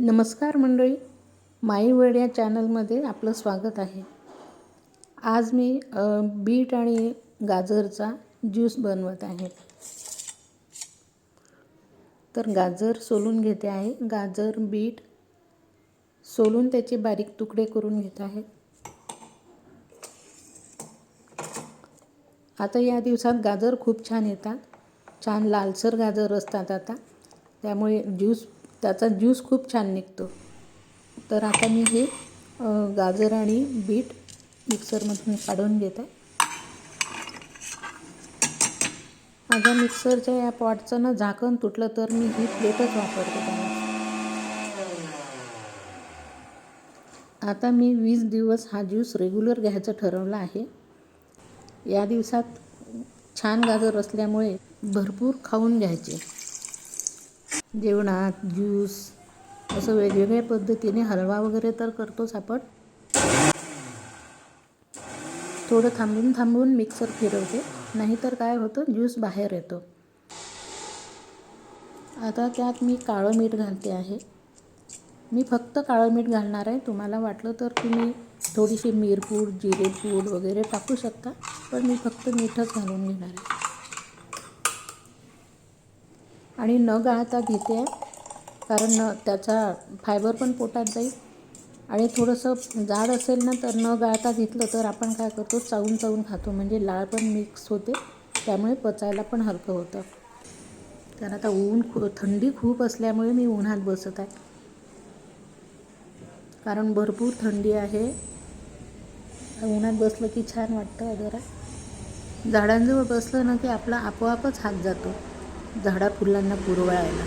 नमस्कार मंडळी my word या चॅनलमध्ये आपलं स्वागत आहे. आज मी बीट आणि गाजरचा ज्यूस बनवत आहे. तर गाजर सोलून घेते आहे. गाजर बीट सोलून त्याचे बारीक तुकडे करून घेत आहे. आता या दिवसात गाजर खूप छान येतात. छान लालसर गाजर असतात आता. त्यामुळे ज्यूस त्याचा ज्यूस खूप छान निघतो. तर आता मी हे गाजर आणि बीट मिक्सरमधून काढून घेत. आहे माझ्या मिक्सरच्या या पॉटचं ना झाकण तुटलं तर मी ही प्लेटच वापरते त्याला. आता मी वीस दिवस हा ज्यूस रेग्युलर घ्यायचं ठरवलं आहे. या दिवसात छान गाजर असल्यामुळे भरपूर खाऊन घ्यायचे. जेवणात ज्यूस असं वेगवेगळ्या पद्धतीने हलवा वगैरे तर करतोच आपण. थोडं थांबून थांबून मिक्सर फिरवते नाहीतर काय होतं ज्यूस बाहेर येतो. आता त्यात मी काळं मीठ घालते आहे. मी फक्त काळं मीठ घालणार आहे. तुम्हाला वाटलं तर तुम्ही थोडीशी मिरपूड जिरेपूड वगैरे टाकू शकता पण मी फक्त मीठच घालून घेणार आहे. आणि न गाळता घेते आहे कारण न त्याचा फायबर पण पोटात जाईल. आणि थोडंसं जाड असेल ना तर न गाळता घेतलं तर आपण काय करतो चावून चावून खातो. म्हणजे लाळ पण मिक्स होते त्यामुळे पचायला पण हलकं होतं. तर आता ऊन खू थंडी खूप असल्यामुळे मी उन्हात बसत आहे. कारण भरपूर थंडी आहे. उन्हात बसलं की छान वाटतं जरा. झाडांजवळ बसलं ना की आपला आपोआपच हात जातो. झाडा फुलांना पुरवायला